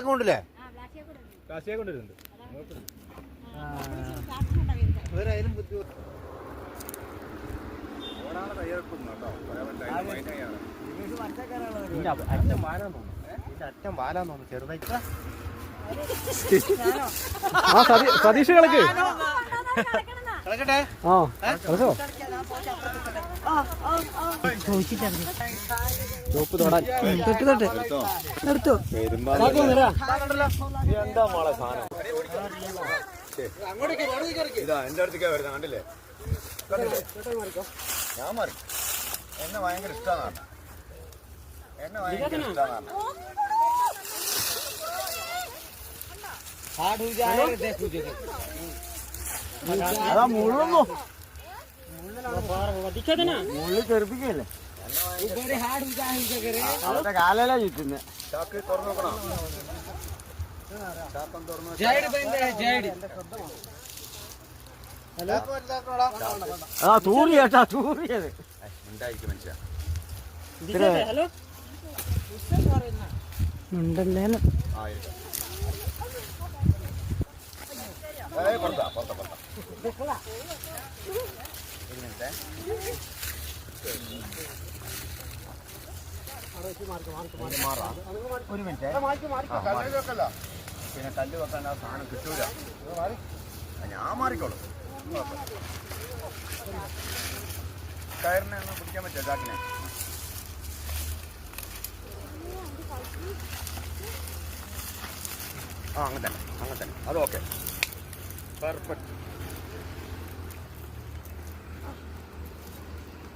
കൊണ്ടില്ലേ ബുദ്ധിമുട്ട് അറ്റം തോന്നുന്നു. അറ്റം തോന്നുന്നു ചെറുതായിട്ട്. ആ. സതീ- സതീഷ് കളക്ക്. കളക്കട്ടെ? ആ കളിച്ചോ? തൊട്ട് തൊട്ട് എടുത്തു എന്താ മോളെ സാധനം ഇതാ എന്റെ അടുത്തേക്കാ വരുന്നത് കണ്ടില്ലേ? ഞാൻ മാറി എന്നെ ഭയങ്കര ഇഷ്ടമാണ് എന്നെ ഭയങ്കര ഇഷ്ടമാണ് അതാ മുഴുവോ മുള്ളിൽ തെറിപ്പിക്കല്ലേ അവരുടെ കാലല്ല ചുറ്റുന്നെ ചാക്ക് തുറന്നു നോക്കണം ചാക്കം തുറന്നു ആ തൂറി കേട്ടാ തൂറിയത് ഉണ്ടല്ലേ. ഏയ് പുറത്താ പുറത്താ പുറത്താ പിന്നെ കല്ല് വെക്കാൻ ആ സാധനം കിട്ടൂല. ഞാൻ മാറിക്കോളൂ. കയറിനെ ഒന്ന് പിടിക്കാൻ പറ്റുമോ ചാക്കിനെ? ആ അങ്ങനെ തന്നെ അങ്ങനെ തന്നെ അത് ഓക്കെ പെർഫെക്റ്റ്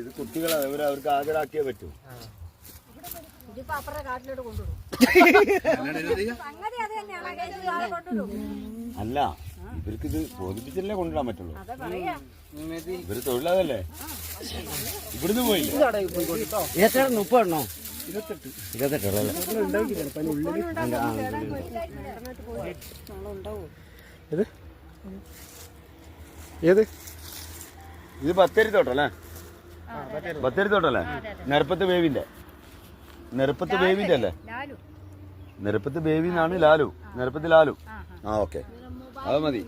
ഇത് കുട്ടികളാണ് ഇവർ അവർക്ക് ആഗ്രഹാക്കിയേ പറ്റൂ. ഇതിപ്പോ അപ്പുറത്തെ കാട്ടിലോട്ട് കൊണ്ടുവിടും. സംഗതി അത് തന്നെയാണ്. കേസ് ആളെ കൊണ്ടുവിടും. അല്ല ഇവർക്ക് ഇത് ബോധിപ്പിച്ചല്ലേ കൊണ്ടുവരാൻ പറ്റുള്ളൂ? അതാ പറയാ. ഇവർ തൊഴിലാതല്ലേ ഇവിടുന്ന് പോയി എത്ര മുപ്പതെണ്ണോ? ഇരുപത്തെട്ട്. ഇരുപത്തെട്ടല്ലേ ഇത് ഏത്? ഇത് പത്തരി തോട്ടല്ലേ ബത്തേരി തോട്ടല്ലേ നെരപ്പത്ത് ബേബിന്റെ. നെരപ്പത്ത് ബേബിന്റെ അല്ലേ? ലാലു. നെരപ്പത്ത് ബേബി എന്നാണ് ലാലു. നെരപ്പത്ത് ലാലു. ആ ഓക്കെ. അത് മതി.